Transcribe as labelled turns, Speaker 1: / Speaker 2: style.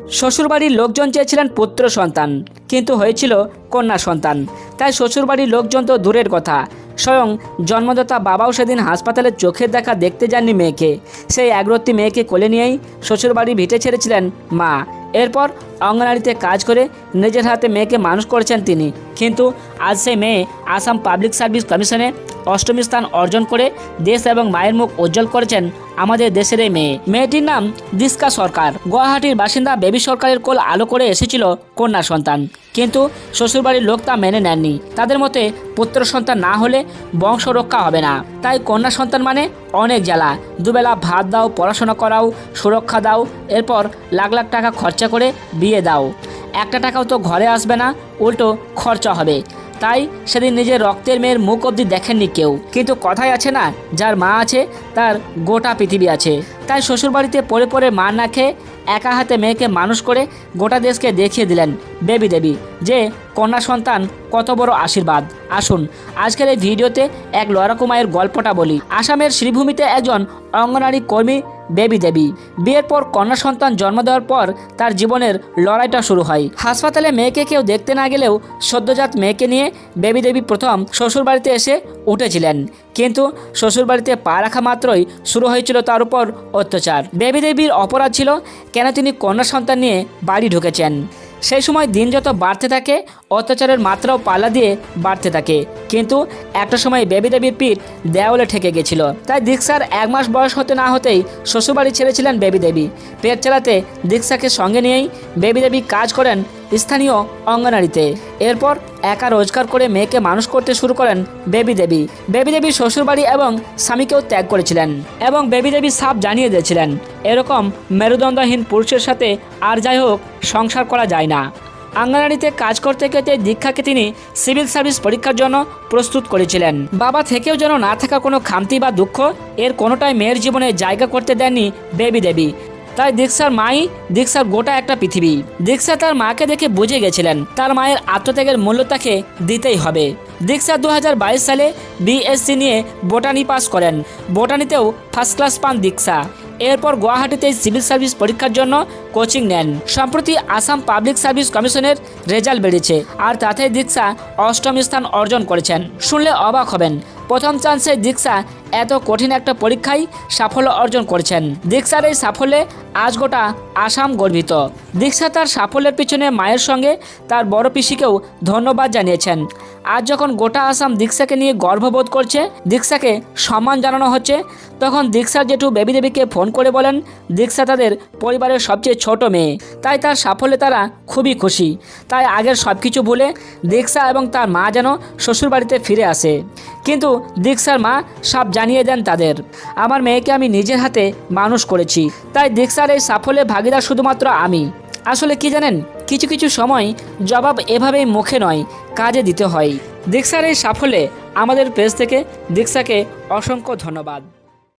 Speaker 1: শ্বশুরবাড়ির লোকজন চেয়েছিলেন পুত্র সন্তান, কিন্তু হয়েছিল কন্যা সন্তান। তাই শ্বশুরবাড়ির লোকজন তো দূরের কথা। স্বয়ং জন্মদাতা বাবাও সেদিন হাসপাতালে চোখের দেখা দেখতে যাননি মেয়েকে। সেই একরত্তি মেয়েকে কোলে নিয়েই শ্বশুরবাড়ি ভিটে ছেড়েছিলেন মা। এরপর অঙ্গনারীতে কাজ করে নিজের হাতে মেয়েকে মানুষ করেছেন তিনি। কিন্তু আজ সেই মেয়ে আসাম পাবলিক সার্ভিস কমিশনে অষ্টমী স্থান অর্জন করে দেশ এবং মায়ের মুখ উজ্জ্বল করেছেন আমাদের দেশের এই মেয়ে। মেয়েটির নাম দিস্কা সরকার। গুয়াহাটির বাসিন্দা বেবি সরকারের কোল আলো করে এসেছিল কন্যা সন্তান। কিন্তু শ্বশুরবাড়ির লোক তা মেনে নেননি। তাদের মতে পুত্র সন্তান না হলে বংশ রক্ষা হবে না। তাই কন্যা সন্তান মানে অনেক জ্বালা। দুবেলা ভাত দাও, পড়াশোনা করাও, সুরক্ষা দাও, এরপর লাখ লাখ টাকা খরচা করে বিয়ে দাও। একটা টাকাও তো ঘরে আসবে না, উল্টো খরচা হবে। তাই সেদিন নিজের রক্তের মেয়ের মুখ অবধি দেখেননি কেউ। কিন্তু কথাই আছে না, যার মা আছে, তার গোটা পৃথিবী আছে। তাই শ্বশুরবাড়িতে পড়ে পড়ে মা না খেয়ে একা হাতে মেয়েকে মানুষ করে গোটা দেশকে দেখিয়ে দিলেন বেবি দেবী, যে কন্যা সন্তান কত বড় আশীর্বাদ। আসুন, আজকের এই ভিডিওতে এক লড়াকু মায়ের গল্পটা বলি। আসামের শ্রীভূমিতে একজন অঙ্গনারী কর্মী বেবি দেবী। বিয়ের পর কন্যা সন্তান জন্ম দেওয়ার পর তার জীবনের লড়াইটা শুরু হয়। হাসপাতালে মেয়েকে কেউ দেখতে না গেলেও সদ্যজাত মেয়েকে নিয়ে বেবি দেবী প্রথম শ্বশুরবাড়িতে এসে উঠেছিলেন। কিন্তু শ্বশুরবাড়িতে পা রাখা মাত্রই শুরু হয়েছিল তার উপর অত্যাচার। বেবি দেবীর অপরাধ ছিল কেন তিনি কন্যা সন্তান নিয়ে বাড়ি ঢুকেছেন। সেই সময় দিন যত বাড়তে থাকে, অত্যাচারের মাত্রাও পাল্লা দিয়ে বাড়তে থাকে। কিন্তু একটা সময় বেবি দেবীর পিঠ দেওয়ালে ঠেকে গেছিল। তাই দীক্ষার এক মাস বয়স হতে না হতেই শ্বশুরবাড়ি ছেড়েছিলেন বেবি দেবী। পেট চালাতে দীক্ষাকে সঙ্গে নিয়েই বেবি দেবী কাজ করেন স্থানীয় অঙ্গনারীতে। এরপর একা রোজগার করে মেয়েকে মানুষ করতে শুরু করেন বেবি দেবী। বেবি দেবী শ্বশুরবাড়ি এবং স্বামীকেও ত্যাগ করেছিলেন এবং বেবি দেবী সাপ জানিয়ে দিয়েছিলেন। এরকম মেরুদণ্ডহীন পুরুষের সাথে আর যাই হোক সংসার করা যায় না। আঙ্গনারীতে কাজ করতে করতে দীক্ষাকে তিনি সিভিল সার্ভিস পরীক্ষার জন্য প্রস্তুত করেছিলেন। বাবা থেকেও যেন না থাকা কোনো খামতি বা দুঃখ, এর কোনোটাই মেয়ের জীবনে জায়গা করতে দেননি বেবি দেবী। তাই দীক্ষার মাই, দীক্ষার গোটা একটা পৃথিবী। দীক্ষা তার মাকে দেখে বুঝে গেছিলেন, তার মায়ের আত্মত্যাগের মূল্য তাকে দিতেই হবে। দীক্ষা দু হাজার বাইশ সালে বিএসসি নিয়ে বোটানি পাস করেন। বোটানিতেও ফার্স্ট ক্লাস পান দীক্ষা। এরপর গুয়াহাটিতে সিভিল সার্ভিস পরীক্ষার জন্য কোচিং নেন। সম্প্রতি আসাম পাবলিক সার্ভিস কমিশনের রেজাল্ট বেড়েছে আর তাতে দীক্ষা অষ্টম স্থান অর্জন করেছেন। শুনলে অবাক হবেন। প্রথম চান্সে দীক্ষা এত কঠিন একটা পরীক্ষায় সাফল্য অর্জন করেছেন। দীক্ষার এই সাফল্যে আজ গোটা আসাম গর্বিত। দীক্ষা তার সাফল্যের পিছনে মায়ের সঙ্গে তার বড় পিসিকেও ধন্যবাদ জানিয়েছেন। আজ যখন গোটা আসাম দীক্ষাকে নিয়ে গর্ববোধ করছে, দীক্ষাকে সম্মান জানানো হচ্ছে, তখন দীক্ষার জেঠু বেবি দেবীকে ফোন করে বলেন, দীক্ষা তাদের পরিবারের সবচেয়ে ছোট মেয়ে। তাই তার সাফল্যে তারা খুবই খুশি। তাই আগের সব কিছু ভুলে দীক্ষা এবং তার মা যেন শ্বশুরবাড়িতে ফিরে আসে। কিন্তু দীক্ষার মা সাপ জানিয়ে দেন তাদের, আমার মেয়েকে আমি নিজের হাতে মানুষ করেছি, তাই দীক্ষার এই সাফল্যে ভাগিদার শুধুমাত্র আমি। আসলে কি জানেন, কিছু কিছু সময় জবাব এভাবেই মুখে নয়, কাজে দিতে হয়। দীক্ষার এই সাফল্যে আমাদের পেজ থেকে দীক্ষাকে অসংখ্য ধন্যবাদ।